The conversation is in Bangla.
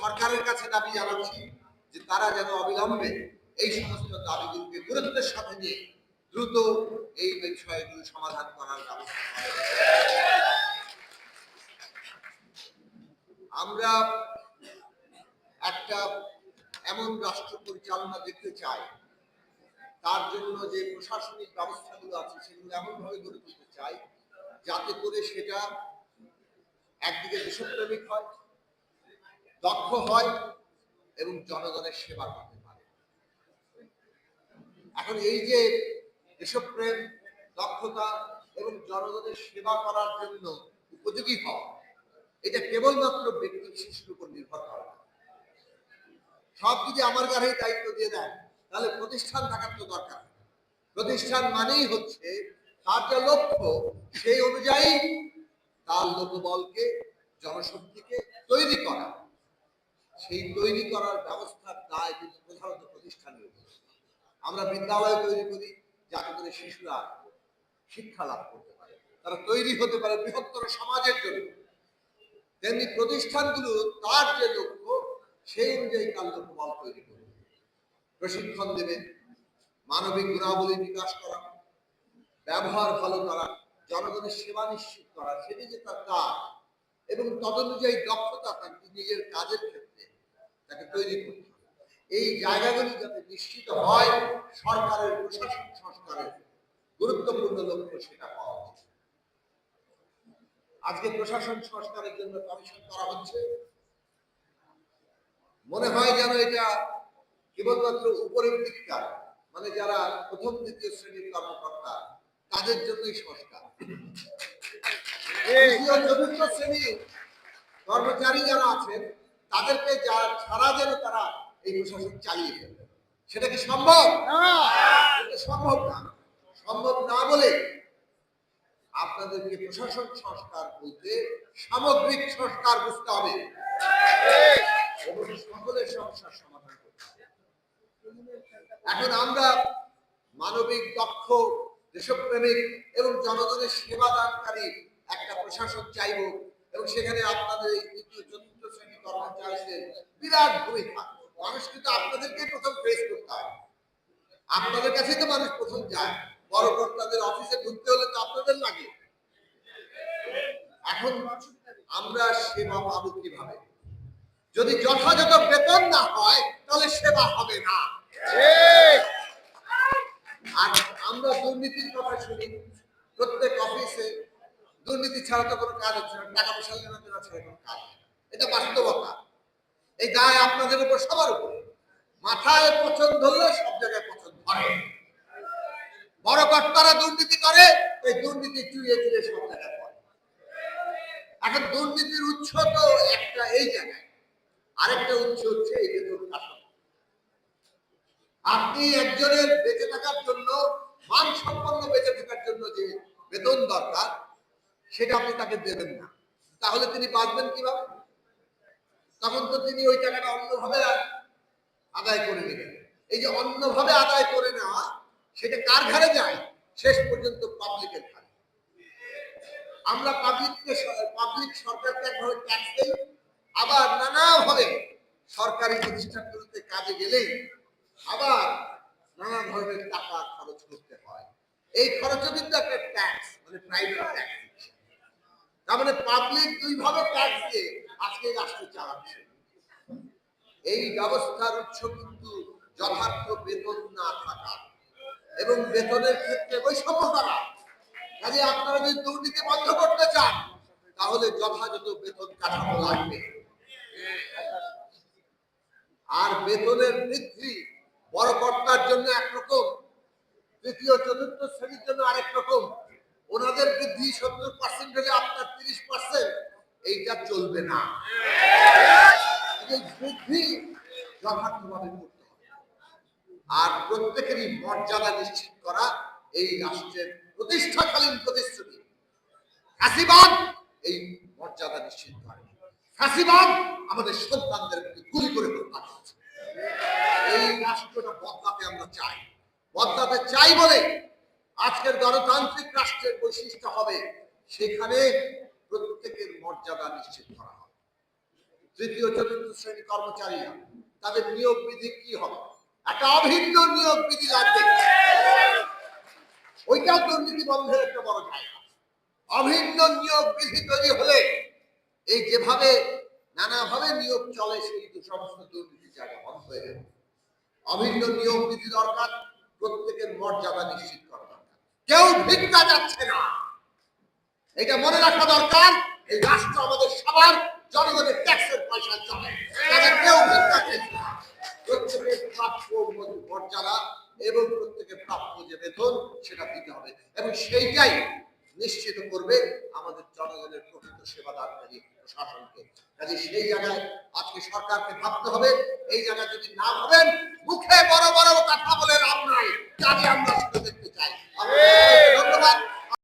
সরকারের কাছে দাবি জানাচ্ছি যে তারা যেন অবিলম্বে এই সমস্ত দাবিগুলোকে গুরুত্বের সাথে নিয়ে দ্রুত এই বিষয়গুলো সমাধান করার ব্যবস্থা আমরা একটা এমন রাষ্ট্র পরিচালনা দেখতে চাই, তার জন্য যে প্রশাসনিক ব্যবস্থাগুলো আছে সেগুলো এমনভাবে গড়ে তুলতে চাই, যাতে করে সেটা একদিকে দেশপ্রেমিক হয় দক্ষ হয় এবং জনগণের সেবা করতে পারে। এখন এই যে দেশপ্রেম দক্ষতা এবং জনগণের সেবা করার জন্য উপযোগী হওয়া, এটা কেবলমাত্র ব্যক্তি বিশেষের উপর নির্ভর করে সব যদি আমার ঘরে দায়িত্ব দিয়ে দেয়, তাহলে প্রতিষ্ঠান থাকার তো দরকার। প্রতিষ্ঠান মানেই হচ্ছে তার যা লক্ষ্য, সেই অনুযায়ী তার লোকবলকে, জনশক্তিকে তৈরি করা। সেই তৈরি করার ব্যবস্থার দায় কিন্তু প্রধানত প্রতিষ্ঠানের। আমরা বিদ্যালয় তৈরি করি যাতে করে শিশুরা শিক্ষা লাভ করতে পারে। তারা তৈরি হতে পারে বৃহত্তর সমাজের জন্য। তেমনি প্রতিষ্ঠানগুলো তার যে লক্ষ্য, সেই অনুযায়ী তার লোকবল তৈরি করবে। প্রশিক্ষণ দেবে, মানবিক গুণাবলী বিকাশ করা, ব্যবহার ভালো করা, জনগণের সেবা নিশ্চিত করা, সেটি যে তার কাজ। এবং তদনুযায়ী দক্ষতা তার নিজের কাজের ক্ষেত্রে তাকে তৈরি করতে এই জায়গাগুলি যাতে নিশ্চিত হয়, সরকারের প্রশাসন সংস্কারের গুরুত্বপূর্ণ লক্ষ্য সেটা পাওয়া উচিত আজকে প্রশাসন সংস্কারের জন্য কমিশন করা হচ্ছে। মনে হয় যেন এটা কেবলমাত্র উপরের দিককার মানে যারা প্রথম, দ্বিতীয় শ্রেণির কর্মকর্তা, তাদের জন্যই সংস্কার। চতুর্থ শ্রেণির কর্মচারী যারা আছেন তাদেরকে যা ছাড়া যেন তারা এই প্রশাসন চালিয়ে ফেলবে। সেটা কি সম্ভব? সম্ভব না। সম্ভব না বলে আপনাদেরকে প্রশাসন সংস্কার বলতে সামগ্রিক সংস্কার বুঝতে হবে। সকলের সমস্যার সমাধান করতে এখন আমরা মানবিক, দক্ষ, দেশপ্রেমিক এবং জনগণের সেবা দানকারী একটা প্রশাসন চাইব এবং সেখানে আপনাদের শ্রেণি কর্মচারীদের বিরাট ভূমিকা। মানুষ কিন্তু আপনাদেরকে প্রথম ফেস করতে হয়। আপনাদের কাছেই তো মানুষ প্রথম যায়। বড় কর্তাদের অফিসে ঢুকতে হলে তো আপনাদের লাগে। এখন আমরা সেবা পাবো কীভাবে? যদি যথাযথ বেতন না হয় তাহলে সেবা হবে না। আর আমরা দুর্নীতির কথা শুনি। প্রত্যেক অফিসে দুর্নীতি ছাড়া তো কোনো কাজ হচ্ছে না। টাকা পয়সা লেনদেন ছাড়া কোনো কাজ। এটা বাস্তবতা। এই দায় আপনাদের উপর সবার উপরে। মাথায় পছন্দ ধরলে সব জায়গায় পছন্দ ধরে বড় কর্তারা দুর্নীতি করে, এই দুর্নীতি চুইয়ে চুইয়ে সব জায়গায় এখন দুর্নীতির উৎস তো একটা এই জায়গায়। আরেকটা উৎস হচ্ছে এই বেতন কাঠামো আপনি একজনের বেঁচে থাকার জন্য, মান সম্পন্ন বেঁচে থাকার জন্য যে বেতন দরকার, সেটা আপনি তাকে দেবেন না। তাহলে তিনি বাঁচবেন কীভাবে? তখন তো তিনি ওই টাকাটা অন্যভাবে আদায় করে নেবেন এই যে অন্যভাবে আদায় করে নেওয়া, সেটা কার ঘাড়ে যায়? শেষ পর্যন্ত পাবলিকের ঘাড়ে। আমরা পাবলিককে পাবলিক সরকারকে একভাবে ট্যাক্স দেই, আবার নানাভাবে সরকারি প্রতিষ্ঠানগুলোতে কাজে গেলেই আবার নানা ধরনের টাকা খরচ করতে হয়। এই খরচও কিন্তু একটা ট্যাক্স মানে প্রাইভেট ট্যাক্স তার মানে পাবলিক দুইভাবে ট্যাক্স দিয়ে আজকে রাষ্ট্র চালাচ্ছে। এই ব্যবস্থার উৎস কিন্তু যথার্থ বেতন না থাকা এবং বেতনের ক্ষেত্রে বৈষম্য করা কাজে আপনারা যদি দুর্নীতি বন্ধ করতে চান, তাহলে যথাযথ বেতন কাঠামো লাগবে। আর বেতনের বৃদ্ধি বড় কর্তার জন্য একরকম, তৃতীয়, চতুর্থ শ্রেণির জন্য আরেক রকম। ওনাদের বৃদ্ধি সত্তর পার্সেন্ট হলে আপনার তিরিশ পার্সেন্ট এইটা চলবে না। বৃদ্ধি যথার্থভাবে করতে হবে। আর প্রত্যেকেরই মর্যাদা নিশ্চিত করা এই রাষ্ট্রের প্রতিষ্ঠাকালীন প্রতিশ্রুতি। ফাঁসিবাদ এই মর্যাদা নিশ্চিত করে। ফাঁসিবাদ আমাদের সন্তানদের গুলি করে হত্যা করছে। এই রাষ্ট্রটা বদলাতে আমরা চাই। বদলাতে চাই বলে আজকের গণতান্ত্রিক রাষ্ট্রের বৈশিষ্ট্য হবে সেখানে প্রত্যেকের মর্যাদা নিশ্চিত করা হবে। তৃতীয় চতুর্থ শ্রেণি কর্মচারীরা, তাদের নিয়োগ বিধি কি হবে? একটা অভিন্ন নিয়োগ বিধি লাগবে ওইটা দুর্নীতি বন্ধের একটা বড় জায়গা। অভিন্ন নিয়োগ বিধি তৈরি হলে এই যেভাবে নানাভাবে নিয়োগ চলে, সেই সমস্ত দুর্নীতি জায়গা বন্ধ হয়ে যাবে অভিন্ন নিয়োগ বিধি দরকার, প্রত্যেকের মর্যাদা নিশ্চিত করা দরকার। কেউ ভিক্ষা যাচ্ছে না। এটা মনে রাখা দরকার, এই রাষ্ট্র আমাদের সবার জনগণের ট্যাক্সের পয়সা চলে মর্যাদা এবং প্রত্যেকের প্রাপ্য যে বেতন, সেটা দিতে হবে। এবং সেইটাই নিশ্চিত করবে আমাদের জনগণের প্রকৃত সেবাদানকারী প্রশাসনকে। কাজে সেই জায়গায় আজকে সরকারকে ভাবতে হবে, এই জায়গায় যদি না ভাবেন, মুখে বড় বড় কথা বলে লাভ নাই। কাজে আমরা দেখতে চাই। ধন্যবাদ।